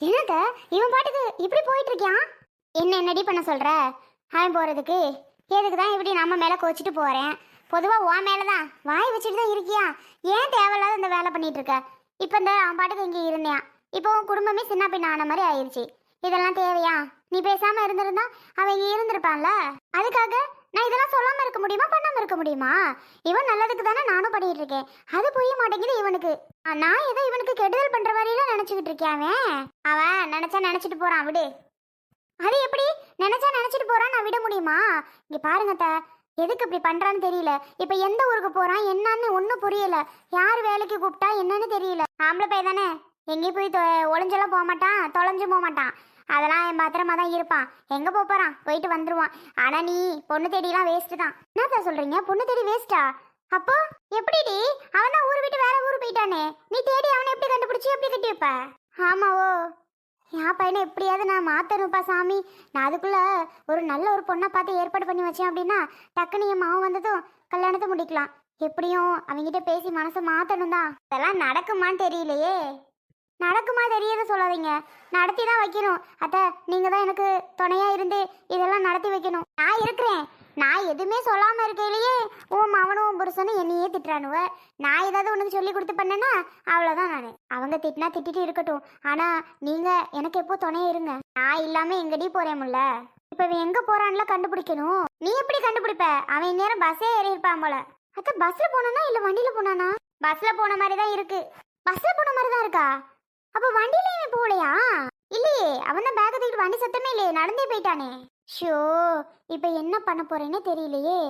என்னத்த? இவன் பாட்டுக்கு இப்படி போயிட்டு இருக்கியான் என்ன என்னடி பண்ண சொல்ற? அவன் போறதுக்கு. எதுக்கு தான் இப்படி நம்ம மேல கோச்சிட்டு போறேன்? பொதுவா உன் மேலதான். வாய் வச்சுட்டு தான் இருக்கியா? ஏன் தேவையில்லாத இந்த வேலை பண்ணிட்டு இருக்க இப்போ இந்த அவன் பாட்டுக்கு இங்கே இருந்தேன் இப்போ உன் குடும்பமே சின்ன பின்ன ஆன மாதிரி ஆயிடுச்சு இதெல்லாம் தேவையா? நீ பேசாம இருந்திருந்தா அவன் இங்கே இருந்திருப்பான்ல? அதுக்காக நான் இதெல்லாம் சொல்லாம இருக்க முடியுமா? பண்ணாம இருக்க முடியுமா? இவன் நல்லதுக்கு தானே நானும் பண்ணிட்டு இருக்கேன். அது புரிய மாட்டேங்குது இவனுக்கு. நான் ஏதோ இவனுக்கு கெடுதல் பண்ற வரையில நினைச்சுக்கிட்டு இருக்கேன் அவன்? நினைச்சா நினைச்சிட்டு போறான் விடு. அது எப்படி? நினைச்சா நினைச்சிட்டு போறான் நான் விட முடியுமா? இங்க பாருங்க த எதுக்கு இப்படி பண்றான்னு தெரியல. இப்ப எந்த ஊருக்கு போறான்? என்னன்னு ஒன்னும் புரியல. யார் வேலைக்கு கூப்பிட்டா என்னன்னு தெரியல. ஆம்பளை பையன் தானே? எங்கேயும் போய் தொ- ஒளிஞ்செல்லாம் போக மாட்டான் தொலைஞ்சு போக மாட்டான். அதெல்லாம் என் பத்திரமா தான் இருப்பான். எங்கே போக போகிறான் போயிட்டு வந்துடுவான் ஆனால் நீ பொண்ணு தேடிலாம் வேஸ்ட்டு தான். என்னத்த சொல்கிறீங்க பொண்ணு தேடி வேஸ்ட்டா அப்போ எப்படிடி? அவன் தான் ஊர் விட்டு வேற ஊர் போயிட்டானே. நீ தேடி அவனை எப்படி கண்டுபிடிச்சி எப்படி கட்டி வைப்ப? ஆமாவோ. என் பையனை எப்படியாவது நான் மாத்தணும்ப்பா சாமி. நான் அதுக்குள்ள ஒரு நல்ல ஒரு பொண்ணை பார்த்து ஏற்பாடு பண்ணி வச்சேன் அப்படின்னா டக்குனு என் மாவன் வந்ததும் கல்யாணத்தை முடிக்கலாம். எப்படியும் அவங்ககிட்ட பேசி மனசை மாத்தணும் தான் அதெல்லாம் நடக்குமான்னு தெரியலையே. நடக்குமா தெரியத சொல்லாதீங்க. நடத்தி தான் வைக்கணும். அத்தை நீங்க தான் எனக்கு துணையா இருந்து இதெல்லாம் நடத்தி வைக்கணும். நான் இருக்கிறேன். நான் எதுவுமே சொல்லாம இருக்கையிலேயே உன் மவனும் உன் புருஷனும் என்னையே திட்டுறானுவ. நான் ஏதாவது உனக்கு சொல்லி கொடுத்து பண்ணேன்னா அவ்வளோதான் நான். அவங்க திட்டினா திட்டிட்டு இருக்கட்டும். ஆனா நீங்க எனக்கு எப்போ துணையா இருங்க? நான் இல்லாம எங்கடி போறேன் இப்போ இப்ப இவன் எங்க போறான்ல கண்டுபிடிக்கணும். நீ எப்படி கண்டுபிடிப்ப? அவன் நேரம் பஸ்ஸே ஏறி இருப்பான் போல. அத்தை பஸ்ல போனானா இல்ல வண்டியில போனானா? பஸ்ல போன மாதிரி தான் இருக்கு பஸ்ல போன மாதிரி தான் இருக்கா? அப்ப வண்டியில இவன் போகலையா? இல்லையே அவன் தான் பேக் தூக்கிட்டு வண்டி சத்தமே இல்லையே நடந்தே போயிட்டானே. ஷோ இப்ப என்ன பண்ண போறேன்னு தெரியலையே.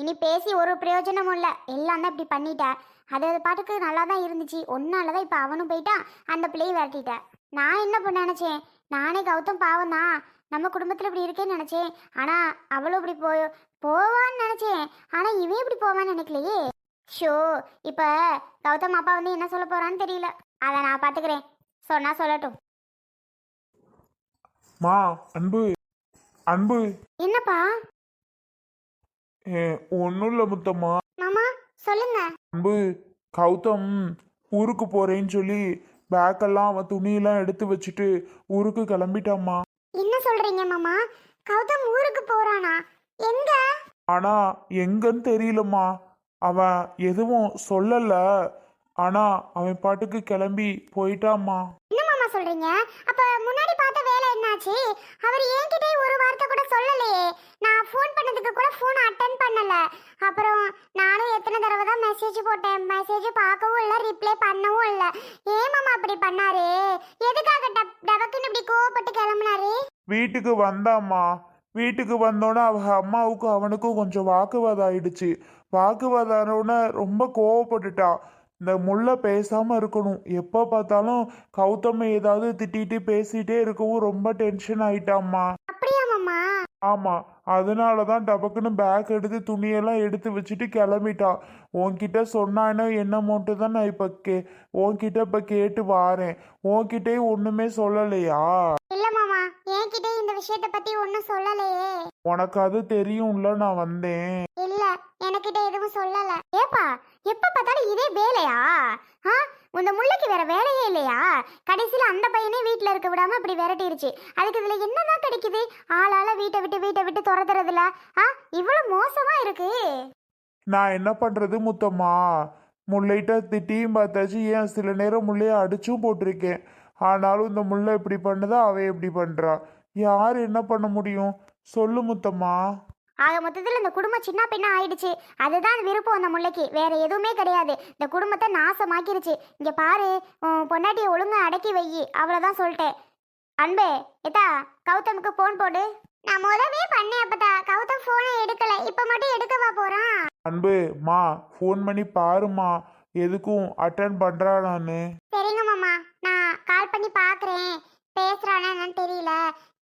இனி பேசி ஒரு பிரயோஜனமும் இல்ல. எல்லாம் தான் இப்படி பண்ணிட்டேன் அது அது பாட்டுக்கு நல்லா தான் இருந்துச்சு. ஒன்னால தான் இப்போ அவனும் போயிட்டான். அந்த பிள்ளையும் விரட்டிட்டேன் நான் என்ன பண்ண நினைச்சேன்? நானே கௌதம் பாவம் தான். நம்ம குடும்பத்தில் இப்படி இருக்கேன்னு நினைச்சேன். ஆனால் அவளும் இப்படி போய் போவான்னு நினைச்சேன். ஆனால் இவன் இப்படி போவான்னு நினைக்கலையே. ஷோ இப்போ கௌதம் அப்பா வந்து என்ன சொல்ல போறான்னு தெரியல. அதை நான் பார்த்துக்கிறேன் சொன்னா சொல்லட்டும். மா அன்பு அன்பு. என்னப்பா? ஒன்றும் இல்லை முத்தம்மா. மாமா சொல்லுங்க. அன்பு கௌதம் ஊருக்கு போறேன்னு சொல்லி பேக்கெல்லாம் அவன் துணியெல்லாம் எடுத்து வச்சுட்டு ஊருக்கு கிளம்பிட்டாம்மா. என்ன சொல்றீங்க மாமா? கௌதம் ஊருக்கு போறானா? எங்க? ஆனா எங்கன்னு தெரியலம்மா. அவன் எதுவும் சொல்லல. ஆனா அவன் பாட்டுக்கு கிளம்பி போயிட்டாம்மா. என்ன மாமா சொல்றீங்க? அப்ப முன்னாடி பார்த்த வேலை என்னாச்சு? அவர் என்கிட்டே ஒரு வார்த்தை கூட சொல்லலையே. நான் ஃபோன் பண்ணதுக்கு கூட ஃபோன் அட்டன் பண்ணல. அப்புறம் நானும் எத்தனை தடவை தான் மெசேஜ் போட்டேன். மெசேஜ் பார்க்கவும் இல்லை ரிப்ளை பண்ணவும் இல்லை. ஏன் மாமா அப்படி பண்ணாரு? எதுக்காக டப் டபக்குன்னு இப்படி கோவப்பட்டு கிளம்புனாரு? வீட்டுக்கு வந்தாம்மா. வீட்டுக்கு வந்தோன்னே அவங்க அம்மாவுக்கும் அவனுக்கும் கொஞ்சம் வாக்குவாதம் ஆயிடுச்சு. வாக்குவாதம் ஆனோடனே ரொம்ப கோவப்பட்டுட்டான் இந்த முல்லை பேசாம இருக்கணும். எப்போ பார்த்தாலும் கௌதம் ஏதாவது திட்டிட்டு பேசிட்டே இருக்கவும் ரொம்ப டென்ஷன் ஆயிட்டாம்மா. ஆமா அதனால தான் டபக்குன்னு பேக் எடுத்து துணியெல்லாம் எடுத்து வச்சுட்டு கிளம்பிட்டான் உன்கிட்ட சொன்னானோ என்னமோட்டு தான் நான் இப்போ கே உன்கிட்ட இப்போ கேட்டு வாரேன். உன்கிட்டயும் ஒன்றுமே சொல்லலையா? என்கிட்ட இந்த விஷயத்தை பத்தி ஒன்றும் சொல்லலையே. உனக்கு அது தெரியும்ல நான் வந்தேன். இல்ல எனக்கிட்ட எதுவும் சொல்லல. ஏப்பா எப்ப பார்த்தாலும் இதே வேலையா? ஆ? இந்த முள்ளைக்கு வேற வேலையே இல்லையா? கடைசியில அந்த பையனே வீட்டில் இருக்க விடாம இப்படி விரட்டிருச்சு. அதுக்கு இதுல என்னதான் கிடைக்குது? ஆளால வீட்டை விட்டு வீட்டை விட்டு துரத்துறதுல. ஆ? இவ்வளவு மோசமா இருக்கு. நான் என்ன பண்றது முத்தம்மா? முல்லைட்ட திட்டியும் பார்த்தாச்சு. ஏன் சில நேரம் முள்ளைய அடிச்சும் போட்டிருக்கேன். ஆனாலும் இந்த முல்லை இப்படி பண்ணுதா? அவ எப்படி பண்றா. யார் என்ன பண்ண முடியும்? சொல்லு முத்தம்மா. ஆக மொத்தத்தில் இந்த குடும்பம் சின்ன பின்ன ஆயிடுச்சு. அதுதான் விருப்பம் அந்த முல்லைக்கு. வேற எதுவுமே கிடையாது. இந்த குடும்பத்தை நாசமாக்கிருச்சு. இங்க பாரு பொண்டாட்டியை ஒழுங்கா அடக்கி வை. அவ்வளவுதான் சொல்லிட்டேன். அன்பே எதா கௌதமுக்கு ஃபோன் போடு. நான் முதவே பண்ணேன் அப்பதா கௌதம் போனை எடுக்கல. இப்ப மட்டும் எடுக்கவா போறான்? அன்பு மா ஃபோன் பண்ணி பாருமா எதுக்கும் அட்டன் பண்றா நானு சரிங்க மாமா. நான் கால் பண்ணி பாக்குறேன். பேசுறானா என்னன்னு தெரியல.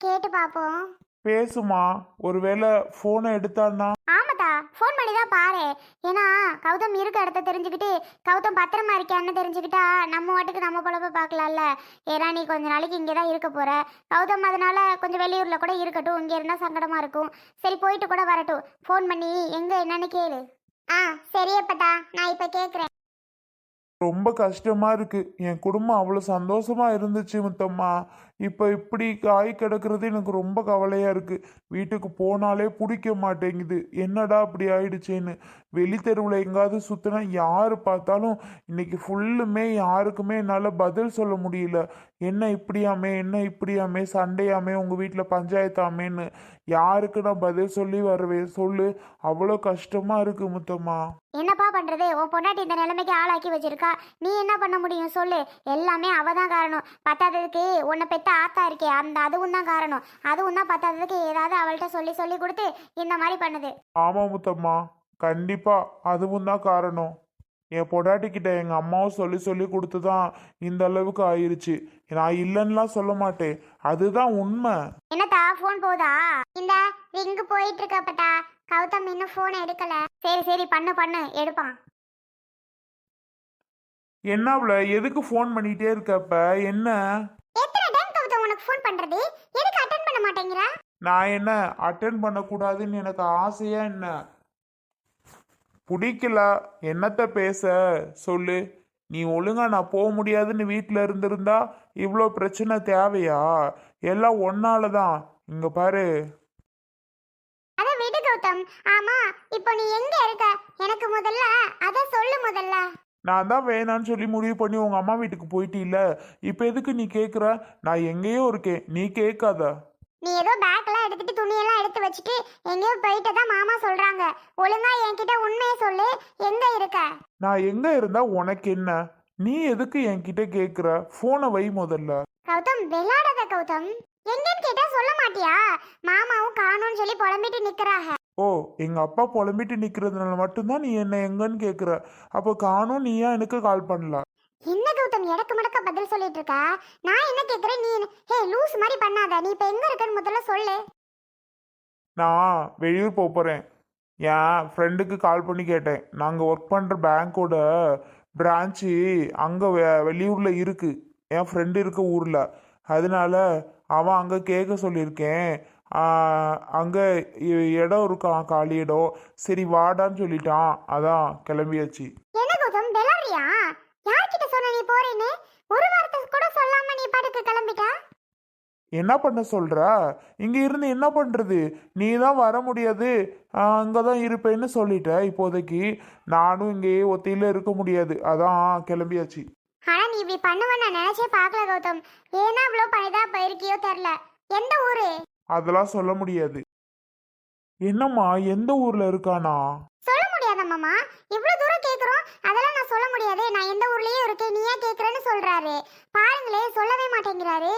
கேட்டு பாப்போம். பேசுமா? ஒருவேளை ஃபோனை எடுத்தான்னா? ஆமாத்தா ஃபோன் பண்ணி தான் பாரு. ஏன்னா கௌதம் இருக்க இடத்த தெரிஞ்சுக்கிட்டு கௌதம் பத்திரமா இருக்கான்னு தெரிஞ்சுக்கிட்டா நம்ம வாட்டுக்கு நம்ம பொழப்ப பார்க்கலாம்ல. ஏன்னா நீ கொஞ்ச நாளைக்கு இங்கே தான் இருக்க போற. கௌதம் அதனால கொஞ்சம் வெளியூர்ல கூட இருக்கட்டும் இங்கே இருந்தால் சங்கடமா இருக்கும். சரி போயிட்டு கூட வரட்டும். ஃபோன் பண்ணி எங்க என்னன்னு கேளு. ஆ சரியப்பட்டா நான் இப்போ கேட்குறேன் ரொம்ப கஷ்டமா இருக்கு. என் குடும்பம் அவ்வளோ சந்தோஷமா இருந்துச்சு முத்தம்மா. இப்போ இப்படி காய் கிடக்கிறது எனக்கு ரொம்ப கவலையாக இருக்குது வீட்டுக்கு போனாலே பிடிக்க மாட்டேங்குது. என்னடா அப்படி ஆயிடுச்சேன்னு. வெளித்தெருவில் எங்காவது சுற்றினா யார் பார்த்தாலும் இன்னைக்கு ஃபுல்லுமே யாருக்குமே என்னால் பதில் சொல்ல முடியல. என்ன இப்படியாமே என்ன இப்படியாமே சண்டையாமே உங்கள் வீட்டில் பஞ்சாயத்தாமேன்னு. யாருக்கு நான் பதில் சொல்லி வருவேன் சொல்லு. அவ்வளோ கஷ்டமா இருக்கு முத்தம்மா. என்னப்பா பண்ணுறது உன் பொண்டாட்டி இந்த நிலைமைக்கு ஆளாக்கி வச்சிருக்கா. நீ என்ன பண்ண முடியும்? சொல்லு. எல்லாமே அவ தான் காரணம். பத்தாததுக்கு உன்னை பெத்த ஆத்தா இருக்கே அந்த அதுவும் தான் காரணம். அதுவும் தான் பத்தாததுக்கு ஏதாவது அவள்கிட்ட சொல்லி சொல்லி கொடுத்து இந்த மாதிரி பண்ணுது. ஆமா முத்தம்மா கண்டிப்பா அதுவும் தான் காரணம். என் பொண்டாட்டிக்கிட்ட எங்க அம்மாவும் சொல்லி சொல்லி கொடுத்து தான் இந்த அளவுக்கு ஆயிருச்சு. நான் இல்லைன்னுலாம் சொல்ல மாட்டேன். அதுதான் உண்மை. என்னத்தா ஃபோன் போதா இந்த ரிங்கு போயிட்டு இருக்கப்பட்டா கௌதம் இன்னும் ஃபோன் எடுக்கல. சரி சரி பண்ணு பண்ணு எடுப்பான். என்னவுல எதுக்கு ஃபோன் பண்ணிட்டே இருக்கப்ப? என்ன எத்தனை டைம் கௌதம் உனக்கு ஃபோன் பண்றது? எதுக்கு அட்டன் பண்ண மாட்டேங்கிற? நான் என்ன அட்டன் பண்ணக்கூடாதுன்னு எனக்கு ஆசையா என்ன? பிடிக்கல. என்னத்த பேச? சொல்லு. நீ ஒழுங்கா நான் போக முடியாதுன்னு வீட்டில் இருந்திருந்தா இவ்வளோ பிரச்சனை தேவையா? எல்லாம் ஒன்னால தான் இங்க பாரு. அத விடு கௌதம். ஆமா இப்போ நீ எங்க இருக்க? எனக்கு முதல்ல அத சொல்லு முதல்ல. நான் தான் வேணான்னு சொல்லி முடிவு பண்ணி உங்க அம்மா வீட்டுக்கு போயிட்டீல்ல? இப்போ எதுக்கு நீ கேட்குற நான் எங்கேயோ இருக்கேன். நீ கேட்காத நீ ஏதோ பேக்லாம் எடுத்துட்டு துணியெல்லாம் எடுத்து வச்சுட்டு எங்கேயோ போயிட்டு தான் மாமா சொல்றாங்க. ஒழுங்கா என்கிட்ட உண்மையை சொல்லு. எங்க இருக்க? நான் எங்க இருந்தா உனக்கு என்ன? நீ எதுக்கு என்கிட்ட கேட்குற ஃபோனை வை முதல்ல. கௌதம் விளையாடாத கௌதம். எங்கன்னு கேட்டா சொல்ல மாட்டியா? மாமாவும் காணோம்னு சொல்லி புலம்பிட்டு நிக்கிறாங்க. ஓ எங்க அப்பா புலம்பிட்டு நிக்கிறதுனால மட்டும்தான் நீ என்ன எங்கன்னு கேக்குற. அப்போ காணும் நீ ஏன் எனக்கு கால் பண்ணல? என்ன கௌதம் எடக்கு மடக்க பதில் சொல்லிட்டு இருக்க நான் என்ன கேக்குறேன் நீ ஹே லூஸ் மாதிரி பண்ணாத. நீ இப்ப எங்க இருக்கன்னு முதல்ல சொல்லு. நான் வெளியூர் போக போறேன். என் ஃப்ரெண்டுக்கு கால் பண்ணி கேட்டேன். நாங்கள் ஒர்க் பண்ணுற பேங்க்கோட பிரான்ச்சு அங்கே வெளியூரில் இருக்கு. என் ஃப்ரெண்டு இருக்க ஊரில். அதனால அவன் அங்கே கேட்க சொல்லியிருக்கேன். அங்கே இடம் இருக்கான் காலி இடம்? சரி வாடான்னு சொல்லிட்டான். அதான் கிளம்பியாச்சு. என்ன கௌதம்? விளையாடுறியா யார்கிட்ட சொன்ன நீ போறேன்னு? ஒரு வார்த்தை கூட சொல்லாம நீ பாட்டுக்கு கிளம்பிட்ட? என்ன பண்ண சொல்ற? இங்க இருந்து என்ன பண்றது? நீ தான் வர முடியாது. அங்கே தான் இருப்பேன்னு சொல்லிட்ட இப்போதைக்கு. நானும் இங்கேயே ஒத்தையில இருக்க முடியாது. அதான் கிளம்பியாச்சு. ஆனா நீ இப்படி பண்ணுவேன்னு நான் நினைச்சே பார்க்கல கௌதம். ஏன்னா இவ்வளோ பழுதா போயிருக்கியோ தெரியல எந்த ஊரு? அதெல்லாம் சொல்ல முடியாது. என்னம்மா எந்த ஊர்ல இருக்கானா? சொல்ல முடியாதா மாமா? இவ்வளவு தூரம் கேக்குறோம். அதெல்லாம் நான் சொல்ல முடியாது. நான் எந்த ஊர்லயே இருக்கேன். நீ ஏன் கேக்குறேன்னு சொல்றாரு. பாருங்களே சொல்லவே மாட்டேங்கிறாரு.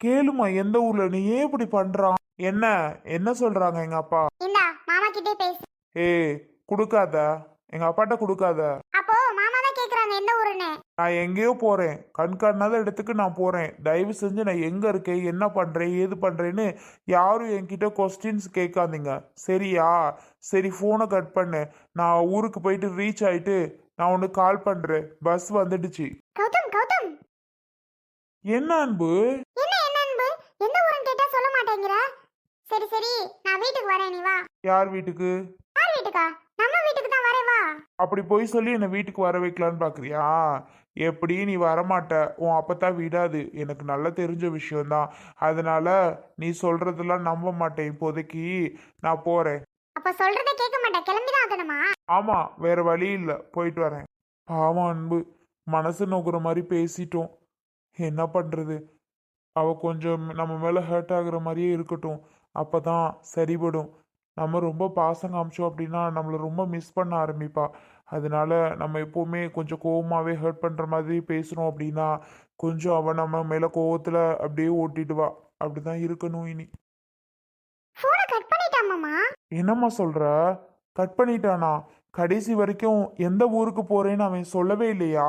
கேளுமா எந்த ஊர்ல? நீ ஏன் இப்படி பண்றான்? என்ன? என்ன சொல்றாங்க எங்க அப்பா? இந்தா மாமா கிட்டே பேசு. ஏய் கொடுக்காத. எங்க அப்பாட்ட கொடுக்காத. அப்போ கேக்குறாங்க எந்த ஊருன்னு? நான் எங்கேயோ போறேன். கண்காணாத இடத்துக்கு நான் போறேன். தயவு செஞ்சு நான் எங்க இருக்கேன்? என்ன பண்றேன்? ஏது பண்றேன்னு யாரும் என்கிட்ட கொஸ்டின்ஸ் கேட்காதீங்க. சரியா? சரி ஃபோனை கட் பண்ணு. நான் ஊருக்கு போயிட்டு ரீச் ஆயிட்டு நான் உனக்கு கால் பண்றேன். பஸ் வந்துடுச்சு. கௌதம் கௌதம்! என்ன அன்பு? என்ன என்ன அன்பு? எந்த ஊருன்னு கேட்டா சொல்ல மாட்டேங்கிற? சரி சரி. நான் வீட்டுக்கு வரேன் நீ வா. யார் வீட்டுக்கு? யார் வீட்டுக்கா? அப்படி போய் சொல்லி என்னை வீட்டுக்கு வர வைக்கலான்னு பாக்குறியா? எப்படி நீ வரமாட்ட? உன் அப்பத்தான் விடாது. எனக்கு நல்லா தெரிஞ்ச விஷயம்தான். அதனால நீ சொல்றதெல்லாம் நம்ப மாட்டேன். இப்போதைக்கு நான் போறேன். அப்ப சொல்றதை கேட்க மாட்டேன். கிளம்பி தான் ஆகணுமா? ஆமா வேற வழி இல்லை. போயிட்டு வரேன். பாவம் அன்பு. மனசு நோக்குற மாதிரி பேசிட்டோம். என்ன பண்றது? அவ கொஞ்சம் நம்ம மேல ஹர்ட் ஆகுற மாதிரியே இருக்கட்டும். அப்பதான் சரிபடும். நம்ம ரொம்ப பாசம் காமிச்சோம் அப்படின்னா நம்மளை ரொம்ப மிஸ் பண்ண ஆரம்பிப்பா. அதனால நம்ம எப்பவுமே கொஞ்சம் கோவமாவே ஹர்ட் பண்ற மாதிரி பேசுறோம் அப்படின்னா கொஞ்சம் அவ நம்ம மேல கோவத்துல அப்படியே ஓட்டிடுவா அப்படிதான் இருக்கணும் இனி. என்னம்மா சொல்ற? கட் பண்ணிட்டானா? கடைசி வரைக்கும் எந்த ஊருக்கு போறேன்னு அவன் சொல்லவே இல்லையா?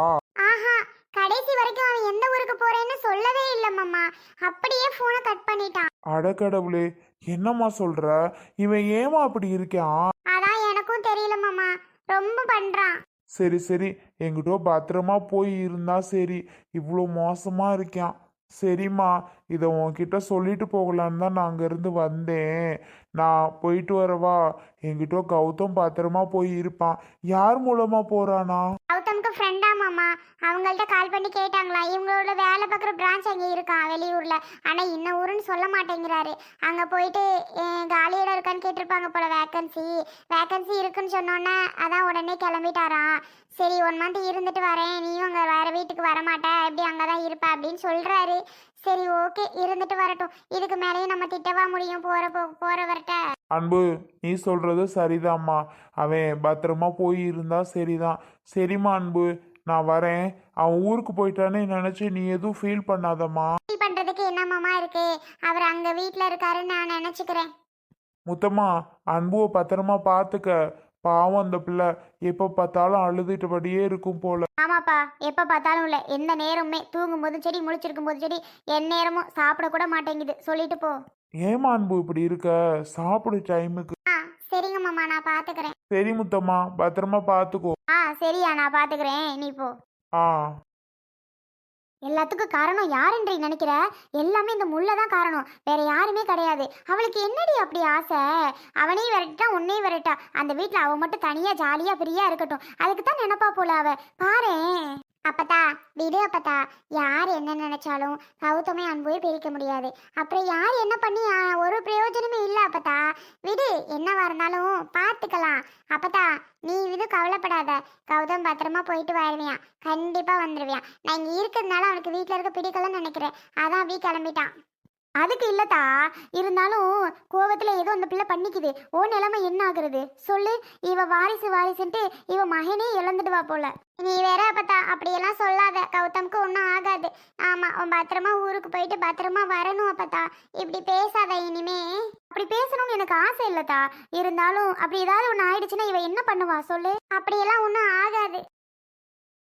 ஆஹா கடைசி வரைக்கும் அவன் எந்த ஊருக்கு போறேன்னு சொல்லவே இல்ல மாமா. அப்படியே போனை கட் பண்ணிட்டான் அடக்கடவுளே என்னம்மா சொல்ற? இவன் ஏமா அப்படி இருக்கான்? அதான் எனக்கும் தெரியல மாமா. ரொம்ப பண்றான். சரி சரி. எங்கிட்ட பத்திரமா போய் இருந்தா சரி. இவ்வளோ மோசமா இருக்கான். சரிம்மா. இதை உன்கிட்ட சொல்லிட்டு போகலான்னு தான் நான் அங்கேருந்து வந்தேன். நான் போயிட்டு வரவா? என்கிட்ட கௌதம் பத்திரமா போய் இருப்பான். யார் மூலமா போறானா? கௌதம்க்கு ஃப்ரெண்டா மாமா. அவங்கள்ட்ட கால் பண்ணி கேட்டாங்களா? இவங்களோட வேலை பார்க்குற பிரான்ச் அங்கே இருக்கான் வெளியூரில்? ஆனால் இன்ன ஊருன்னு சொல்ல மாட்டேங்கிறாரு. அங்கே போயிட்டு "ஏன் காலி இடம் இருக்கான்னு கேட்டிருப்பாங்க போல வேக்கன்சி வேக்கன்சி இருக்குன்னு சொன்னோன்னே அதான் உடனே கிளம்பிட்டாராம். சரி ஒன் மந்த் இருந்துட்டு வரேன். நீயும் அங்கே வேறு வீட்டுக்கு வரமாட்டேன் எப்படி அங்கே தான் இருப்ப அப்படின்னு சொல்கிறாரு சரி ஓகே இருந்துட்டு வரட்டும். இதுக்கு மேலேயும் நம்ம திட்டவா முடியும் போற போறவர்கிட்ட அன்பு நீ சொல்றது சரிதாம்மா. அவன் பத்திரமா போய் இருந்தா சரிதான். சரிம்மா அன்பு. நான் வரேன். அவன் ஊருக்கு போயிட்டானே நினைச்சு நீ எதுவும் ஃபீல் பண்ணாதம்மா. ஃபீல் பண்றதுக்கு என்ன மாமா இருக்கு? அவர் அங்க வீட்ல இருக்காருன்னு நான் நினைச்சுக்கிறேன். முத்தம்மா அன்புவை பத்திரமா பார்த்துக்க பாவம் அந்த பிள்ளை. எப்போ பார்த்தாலும் அழுதுட்டபடியே இருக்கும் போல. ஆமாப்பா எப்ப பார்த்தாலும் இல்ல. எந்த நேரமுமே தூங்கும் போதும் சரி முழிச்சிருக்கும் போதும் சரி என் நேரமும் சாப்பிட கூட மாட்டேங்குது. சொல்லிட்டு போ. ஏமா அன்பு இப்படி இருக்க? சாப்பிடு டைமுக்கு ஆ சரிங்க மாமா நான் பாத்துக்கிறேன். சரி முத்தம்மா பத்திரமா பார்த்துக்கோ ஆ சரியா நான் பாத்துக்கிறேன். நீ போ. ஆ. எல்லாத்துக்கும் காரணம் யாருன்றி நினைக்கிற? எல்லாமே இந்த முள்ள தான் காரணம். வேற யாருமே கிடையாது. அவளுக்கு என்னடி அப்படி ஆசை? அவனையும் விரட்டா உன்னையும் விரட்டா. அந்த வீட்டில் அவ மட்டும் தனியா ஜாலியா ஃப்ரீயா இருக்கட்டும். அதுக்கு தான் நினைப்பா போல அவ. பாரேன். விடு அப்பத்தா. யார் என்ன நினைச்சாலும் கௌதமே அன்புவே பிரிக்க முடியாது. அப்புறம் யார் என்ன பண்ணி ஒரு பிரயோஜனமே இல்லை அப்பத்தா. விடு என்னவா இருந்தாலும் பார்த்துக்கலாம். அப்பத்தா நீ இது கவலைப்படாத. கௌதம் பத்திரமா போயிட்டு வருவியான் கண்டிப்பா வந்துருவியா. நான் இங்க இருக்கிறதுனால அவனுக்கு வீட்டுல இருக்க பிடிக்கலன்னு நினைக்கிறேன். அதான் அப்படியே கிளம்பிட்டான். அதுக்கு இல்லத்தா இருந்தாலும் கோவத்துல ஏதோ அந்த பிள்ளை பண்ணிக்குது. ஓ நிலைமை என்ன ஆகுறது? சொல்லு. இவ வாரிசு வாரிசுன்ட்டு இவ மகனே இழந்துடுவா போல. நீ வேற அப்பத்தா அப்படியெல்லாம் சொல்லாத. கௌதம்க்கு ஒன்றும் ஆகாது. ஆமா உன் பத்திரமா ஊருக்கு போயிட்டு பத்திரமா வரணும் அப்பத்தா. இப்படி பேசாத இனிமே. அப்படி பேசணும்னு எனக்கு ஆசை இல்லத்தா. இருந்தாலும் அப்படி ஏதாவது ஒன்று ஆயிடுச்சுன்னா இவ என்ன பண்ணுவா? சொல்லு. அப்படியெல்லாம் ஒன்றும்